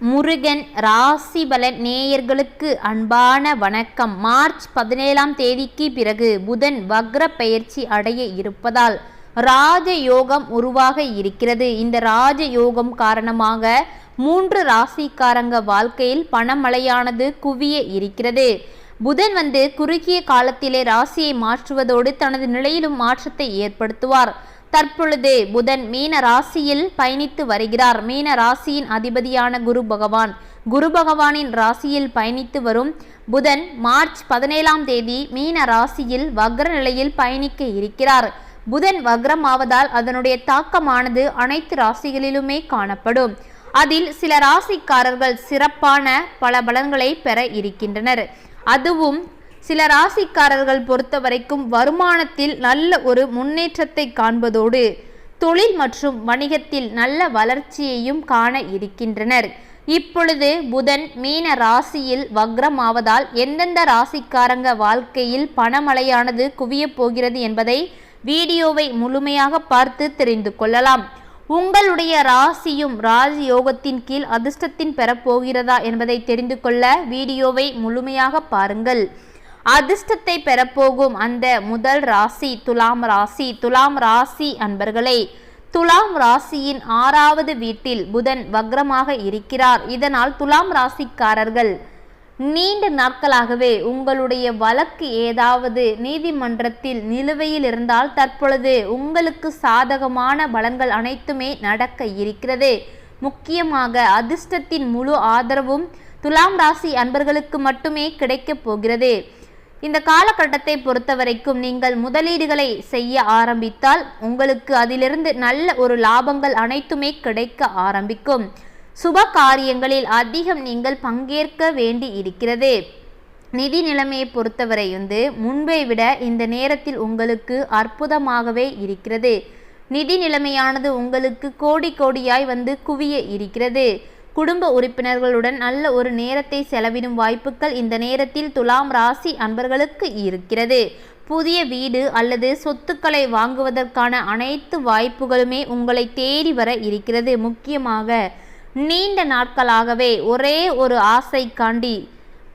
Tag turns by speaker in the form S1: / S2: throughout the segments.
S1: முருகன் ராசிபலன் நேயர்களுக்கு அன்பான வணக்கம். மார்ச் பதினேழாம் தேதிக்கு பிறகு புதன் வக்ர பெயர்ச்சி அடைய இருப்பதால் ராஜ யோகம் உருவாக இருக்கிறது. இந்த ராஜ யோகம் காரணமாக மூன்று ராசிக்காரங்க வாழ்க்கையில் பணமழையானது குவிய இருக்கிறது. புதன் வந்து குறுகிய காலத்திலே ராசியை மாற்றுவதோடு தனது நிலையிலும் மாற்றத்தை ஏற்படுத்துவார். தற்பொழுது புதன் மீன ராசியில் பயணித்து வருகிறார். மீன ராசியின் அதிபதியான குரு பகவான். குரு பகவானின் ராசியில் பயணித்து வரும் புதன் மார்ச் பதினேழாம் தேதி மீன ராசியில் வக்ர நிலையில் பயணிக்க இருக்கிறார். புதன் வக்ரமாவதால் அதனுடைய தாக்கமானது அனைத்து ராசிகளிலுமே காணப்படும். அதில் சில ராசிக்காரர்கள் சிறப்பான பல பலன்களை பெற இருக்கின்றனர். அதுவும் சில ராசிக்காரர்கள் பொறுத்த வரைக்கும் வருமானத்தில் நல்ல ஒரு முன்னேற்றத்தை காண்பதோடு தொழில் மற்றும் வணிகத்தில் நல்ல வளர்ச்சியையும் காண இருக்கின்றனர். இப்பொழுது புதன் மீன ராசியில் வக்ரமாவதால் எந்தெந்த ராசிக்காரங்க வாழ்க்கையில் பணமழையானது குவியப் போகிறது என்பதை வீடியோவை முழுமையாக பார்த்து தெரிந்து கொள்ளலாம். உங்களுடைய ராசியும் ராஜயோகத்தின் கீழ் அதிர்ஷ்டத்தின் பெறப்போகிறதா என்பதை தெரிந்து கொள்ள வீடியோவை முழுமையாக பாருங்கள். அதிர்ஷ்டத்தை பெறப்போகும் அந்த முதல் ராசி துலாம் ராசி. துலாம் ராசி அன்பர்களே துலாம் ராசியின் ஆறாவது வீட்டில் புதன் வக்ரமாக இருக்கிறார். இதனால் துலாம் ராசிக்காரர்கள் நீண்ட நாட்களாகவே உங்களுடைய வழக்கு ஏதாவது நீதிமன்றத்தில் நிலுவையில் இருந்தால் தற்பொழுது உங்களுக்கு சாதகமான பலன்கள் அனைத்துமே நடக்க இருக்கிறது. முக்கியமாக அதிர்ஷ்டத்தின் முழு ஆதரவும் துலாம் ராசி அன்பர்களுக்கு மட்டுமே கிடைக்கப் போகிறது. இந்த காலகட்டத்தை பொறுத்த வரைக்கும் நீங்கள் முதலீடுகளை செய்ய ஆரம்பித்தால் உங்களுக்கு அதிலிருந்து நல்ல ஒரு லாபங்கள் அனைத்துமே கிடைக்க ஆரம்பிக்கும். சுப காரியங்களில் அதிகம் நீங்கள் பங்கேற்க வேண்டி இருக்கிறது. நிதி நிலைமையை பொறுத்தவரை வந்து முன்பை விட இந்த நேரத்தில் உங்களுக்கு அற்புதமாகவே இருக்கிறது. நிதி நிலைமையானது உங்களுக்கு கோடி கோடியாய் வந்து குவிய இருக்கிறது. குடும்ப உறுப்பினர்களுடன் நல்ல ஒரு நேரத்தை செலவிடும் வாய்ப்புகள் இந்த நேரத்தில் துலாம் ராசி அன்பர்களுக்கு இருக்கிறது. புதிய வீடு அல்லது சொத்துக்களை வாங்குவதற்கான அனைத்து வாய்ப்புகளுமே உங்களை தேடி வர இருக்கிறது. முக்கியமாக நீண்ட நாட்களாகவே ஒரே ஒரு ஆசைக்காண்டி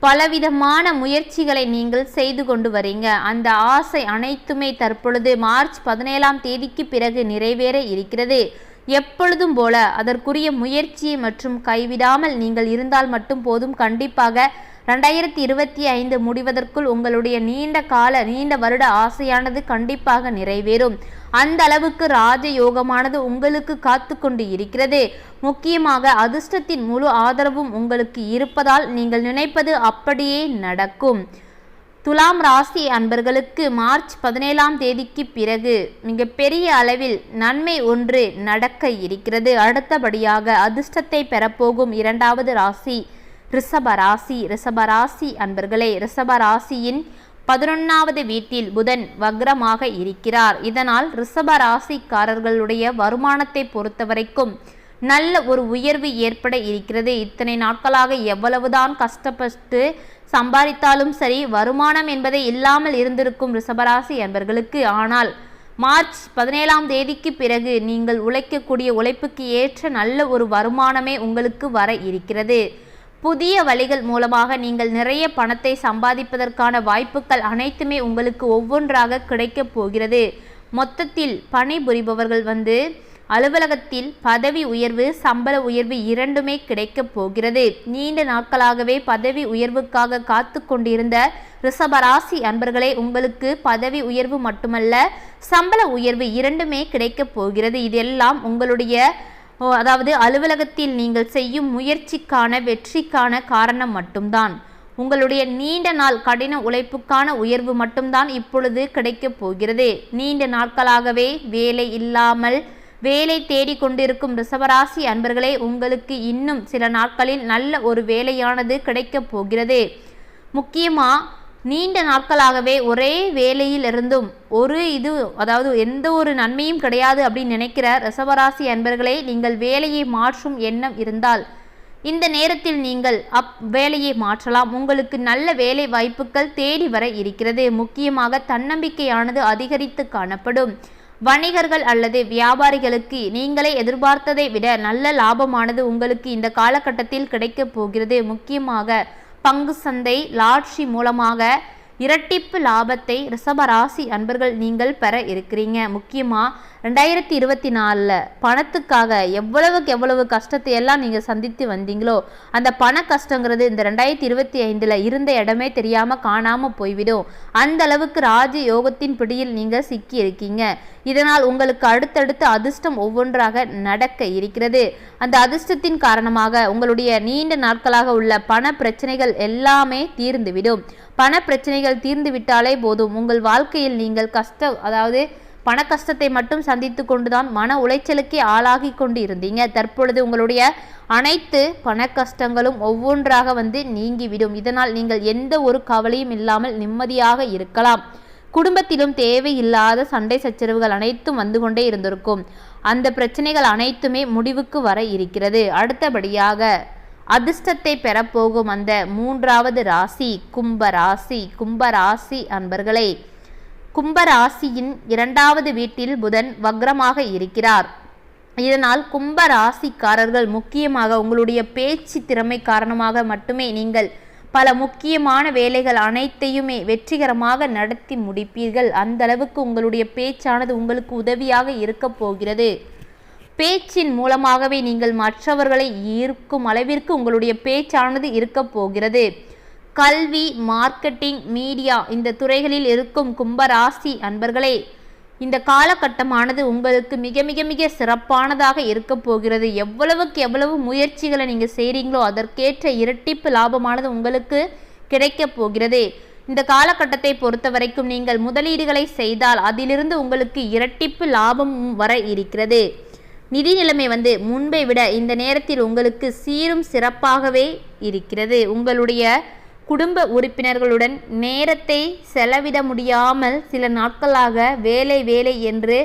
S1: பலவிதமான முயற்சிகளை நீங்கள் செய்து கொண்டு வரீங்க. அந்த ஆசை அனைத்துமே தற்பொழுது மார்ச் பதினேழாம் தேதிக்கு பிறகு நிறைவேற இருக்கிறது. எப்பொழுதும் போல அதற்குரிய முயற்சியை மற்றும் கைவிடாமல் நீங்கள் இருந்தால் மட்டும் போதும். கண்டிப்பாக ரெண்டாயிரத்தி இருபத்தி ஐந்து முடிவதற்குள் உங்களுடைய நீண்ட கால நீண்ட வருட ஆசையானது கண்டிப்பாக நிறைவேறும். அந்த அளவுக்கு ராஜ யோகமானது உங்களுக்கு காத்து கொண்டு இருக்கிறது. முக்கியமாக அதிர்ஷ்டத்தின் முழு ஆதரவும் உங்களுக்கு இருப்பதால் நீங்கள் நினைப்பது அப்படியே நடக்கும். துலாம் ராசி அன்பர்களுக்கு மார்ச் பதினேழாம் தேதிக்கு பிறகு மிகப்பெரிய அளவில் நன்மை ஒன்று நடக்க இருக்கிறது. அடுத்தபடியாக அதிர்ஷ்டத்தை பெறப்போகும் இரண்டாவது ராசி ரிஷப ராசி. ரிஷப ராசி அன்பர்களே ரிஷப ராசியின் பதினொன்னாவது வீட்டில் புதன் வக்ரமாக இருக்கிறார். இதனால் ரிஷப ராசிக்காரர்களுடைய வருமானத்தை பொறுத்தவரைக்கும் நல்ல ஒரு உயர்வு ஏற்பட இருக்கிறது. இத்தனை நாட்களாக எவ்வளவுதான் கஷ்டப்பட்டு சம்பாதித்தாலும் சரி வருமானம் என்பதை இல்லாமல் இருந்திருக்கும் ரிஷபராசி என்பர்களுக்கு. ஆனால் மார்ச் பதினேழாம் தேதிக்கு பிறகு நீங்கள் உழைக்கக்கூடிய உழைப்புக்கு ஏற்ற நல்ல ஒரு வருமானமே உங்களுக்கு வர இருக்கிறது. புதிய வழிகள் மூலமாக நீங்கள் நிறைய பணத்தை சம்பாதிப்பதற்கான வாய்ப்புகள் அனைத்துமே உங்களுக்கு ஒவ்வொன்றாக கிடைக்கப் போகிறது. மொத்தத்தில் பணிபுரிபவர்கள் வந்து அலுவலகத்தில் பதவி உயர்வு சம்பள உயர்வு இரண்டுமே கிடைக்கப் போகிறது. நீண்ட நாட்களாகவே பதவி உயர்வுக்காக காத்து கொண்டிருந்த ரிஷபராசி அன்பர்களே உங்களுக்கு பதவி உயர்வு மட்டுமல்ல சம்பள உயர்வு இரண்டுமே கிடைக்கப் போகிறது. இதெல்லாம் உங்களுடைய அதாவது அலுவலகத்தில் நீங்கள் செய்யும் முயற்சிக்கான வெற்றிக்கான காரணம் மட்டும்தான். உங்களுடைய நீண்ட நாள் கடின உழைப்புக்கான உயர்வு மட்டும்தான் இப்பொழுது கிடைக்கப் போகிறது. நீண்ட நாட்களாகவே வேலை இல்லாமல் வேலை தேடிக்கொண்டிருக்கும் ரிஷபராசி அன்பர்களே உங்களுக்கு இன்னும் சில நாட்களில் நல்ல ஒரு வேலையானது கிடைக்கப் போகிறது. முக்கியமாக நீண்ட நாட்களாகவே ஒரே வேலையில் இருந்தும் ஒரு இது அதாவது எந்த ஒரு நன்மையும் கிடையாது அப்படின்னு நினைக்கிற ரிஷபராசி அன்பர்களே நீங்கள் வேலையை மாற்றும் எண்ணம் இருந்தால் இந்த நேரத்தில் நீங்கள் அப் வேலையை மாற்றலாம். உங்களுக்கு நல்ல வேலை வாய்ப்புகள் தேடி வர இருக்கிறது. முக்கியமாக தன்னம்பிக்கையானது அதிகரித்து காணப்படும். வணிகர்கள் அல்லது வியாபாரிகளுக்கு நீங்களே எதிர்பார்த்ததை விட நல்ல லாபமானது உங்களுக்கு இந்த காலகட்டத்தில் கிடைக்கப் போகிறது. முக்கியமாக பங்கு சந்தை லாட்சி மூலமாக இரட்டிப்பு லாபத்தை ரிஷபராசி அன்பர்கள் நீங்கள் பெற இருக்கிறீங்க. முக்கியமாக ரெண்டாயிரத்தி இருபத்தி நாலில் பணத்துக்காக எவ்வளவுக்கு எவ்வளவு கஷ்டத்தை எல்லாம் நீங்கள் சந்தித்து வந்தீங்களோ அந்த பண கஷ்டங்கிறது இந்த ரெண்டாயிரத்தி இருபத்தி ஐந்தில் இருந்த இடமே தெரியாமல் காணாமல் போய்விடும். அந்த அளவுக்கு ராஜ யோகத்தின் பிடியில் நீங்கள் சிக்கி இருக்கீங்க. இதனால் உங்களுக்கு அடுத்தடுத்து அதிர்ஷ்டம் ஒவ்வொன்றாக நடக்க இருக்கிறது. அந்த அதிர்ஷ்டத்தின் காரணமாக உங்களுடைய நீண்ட நாட்களாக உள்ள பண பிரச்சனைகள் எல்லாமே தீர்ந்துவிடும். பண பிரச்சனைகள் தீர்ந்து விட்டாலே போதும். உங்கள் வாழ்க்கையில் நீங்கள் கஷ்ட அதாவது பண கஷ்டத்தை மட்டும் சந்தித்து கொண்டுதான் மன உளைச்சலுக்கே ஆளாகி கொண்டு இருந்தீங்க தற்பொழுது உங்களுடைய அனைத்து பண கஷ்டங்களும் ஒவ்வொன்றாக வந்து நீங்கிவிடும். இதனால் நீங்கள் எந்த ஒரு கவலையும் இல்லாமல் நிம்மதியாக இருக்கலாம். குடும்பத்திலும் தேவையில்லாத சண்டை சச்சரவுகள் அனைத்தும் வந்து கொண்டே இருந்திருக்கும். அந்த பிரச்சனைகள் அனைத்துமே முடிவுக்கு வர இருக்கிறது. அடுத்தபடியாக அதிர்ஷ்டத்தை பெறப்போகும் அந்த மூன்றாவது ராசி கும்பராசி கும்பராசி அன்பர்களே. கும்பராசியின் இரண்டாவது வீட்டில் புதன் வக்ரமாக இருக்கிறார். இதனால் கும்ப ராசிக்காரர்கள் முக்கியமாக உங்களுடைய பேச்சு திறமை காரணமாக மட்டுமே நீங்கள் பல முக்கியமான வேலைகள் அனைத்தையுமே வெற்றிகரமாக நடத்தி முடிப்பீர்கள். அந்த அளவுக்கு உங்களுடைய பேச்சானது உங்களுக்கு உதவியாக இருக்க போகிறது. பேச்சின் மூலமாகவே நீங்கள் மற்றவர்களை ஈர்க்கும் அளவிற்கு உங்களுடைய பேச்சானது இருக்க போகிறது. கல்வி மார்க்கெட்டிங் மீடியா இந்த துறைகளில் இருக்கும் கும்பராசி அன்பர்களே இந்த காலகட்டமானது உங்களுக்கு மிக மிக மிக சிறப்பானதாக இருக்க போகிறது. எவ்வளவுக்கு எவ்வளவு முயற்சிகளை நீங்கள் செய்கிறீங்களோ அதற்கேற்ற இரட்டிப்பு லாபமானது உங்களுக்கு கிடைக்கப் போகிறது. இந்த காலகட்டத்தை பொறுத்த வரைக்கும் நீங்கள் முதலீடுகளை செய்தால் அதிலிருந்து உங்களுக்கு இரட்டிப்பு லாபம் வர இருக்கிறது. நிதி நிலைமை வந்து முன்பை விட இந்த நேரத்தில் உங்களுக்கு சீரும் சிறப்பாகவே இருக்கிறது. உங்களுடைய குடும்ப உறுப்பினர்களுடன் நேரத்தை செலவிட முடியாமல் சில நாட்களாக வேலை வேலை என்று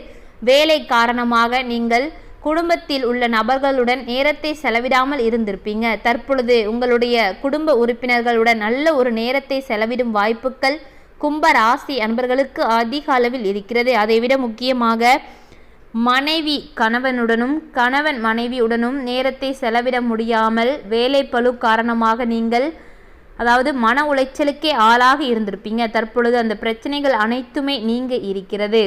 S1: வேலை காரணமாக நீங்கள் குடும்பத்தில் உள்ள நபர்களுடன் நேரத்தை செலவிடாமல் இருந்திருப்பீங்க. தற்பொழுது உங்களுடைய குடும்ப உறுப்பினர்களுடன் நல்ல ஒரு நேரத்தை செலவிடும் வாய்ப்புகள் கும்ப ராசி அன்பர்களுக்கு அதிக அளவில் இருக்கிறது. அதைவிட முக்கியமாக மனைவி கணவனுடனும் கணவன் மனைவியுடனும் நேரத்தை செலவிட முடியாமல் வேலை பழு காரணமாக நீங்கள் அதாவது மன உளைச்சலுக்கே ஆளாக இருந்திருப்பீங்க. தற்பொழுது அந்த பிரச்சனைகள் அனைத்துமே நீங்க இருக்கிறது.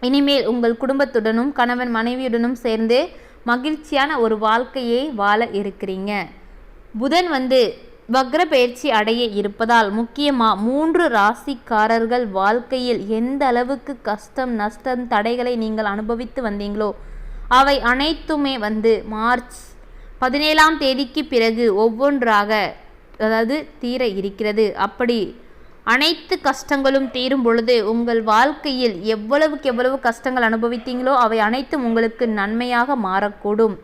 S1: இனிமேல் உங்கள் குடும்பத்துடனும் கணவன் மனைவியுடனும் சேர்ந்து மகிழ்ச்சியான ஒரு வாழ்க்கையை வாழ இருக்கிறீங்க. புதன் வந்து வக்ர பயிற்சி அடைய இருப்பதால் முக்கியமாக மூன்று ராசிக்காரர்கள் வாழ்க்கையில் எந்த அளவுக்கு கஷ்டம் நஷ்டம் தடைகளை நீங்கள் அனுபவித்து வந்தீங்களோ அவை அனைத்துமே வந்து மார்ச் பதினேழாம் தேதிக்கு பிறகு ஒவ்வொன்றாக அதாவது தீர இருக்கிறது. அப்படி அனைத்து கஷ்டங்களும் தீரும் பொழுது உங்கள் வாழ்க்கையில் எவ்வளவுக்கு எவ்வளவு கஷ்டங்கள் அனுபவித்தீங்களோ அவை அனைத்தும் உங்களுக்கு நன்மையாக மாறக்கூடும்.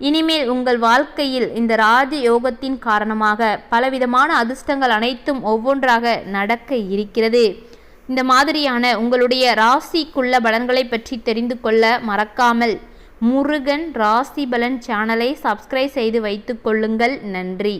S1: இனிமேல் உங்கள் வாழ்க்கையில் இந்த ராஜ யோகத்தின் காரணமாக பலவிதமான அதிர்ஷ்டங்கள் அனைத்தும் ஒவ்வொன்றாக நடக்க இருக்கிறது. இந்த மாதிரியான உங்களுடைய ராசிக்குள்ள பலன்களை பற்றி தெரிந்து கொள்ள மறக்காமல் முருகன் ராசி பலன் சேனலை சப்ஸ்கிரைப் செய்து வைத்துக் கொள்ளுங்கள். நன்றி.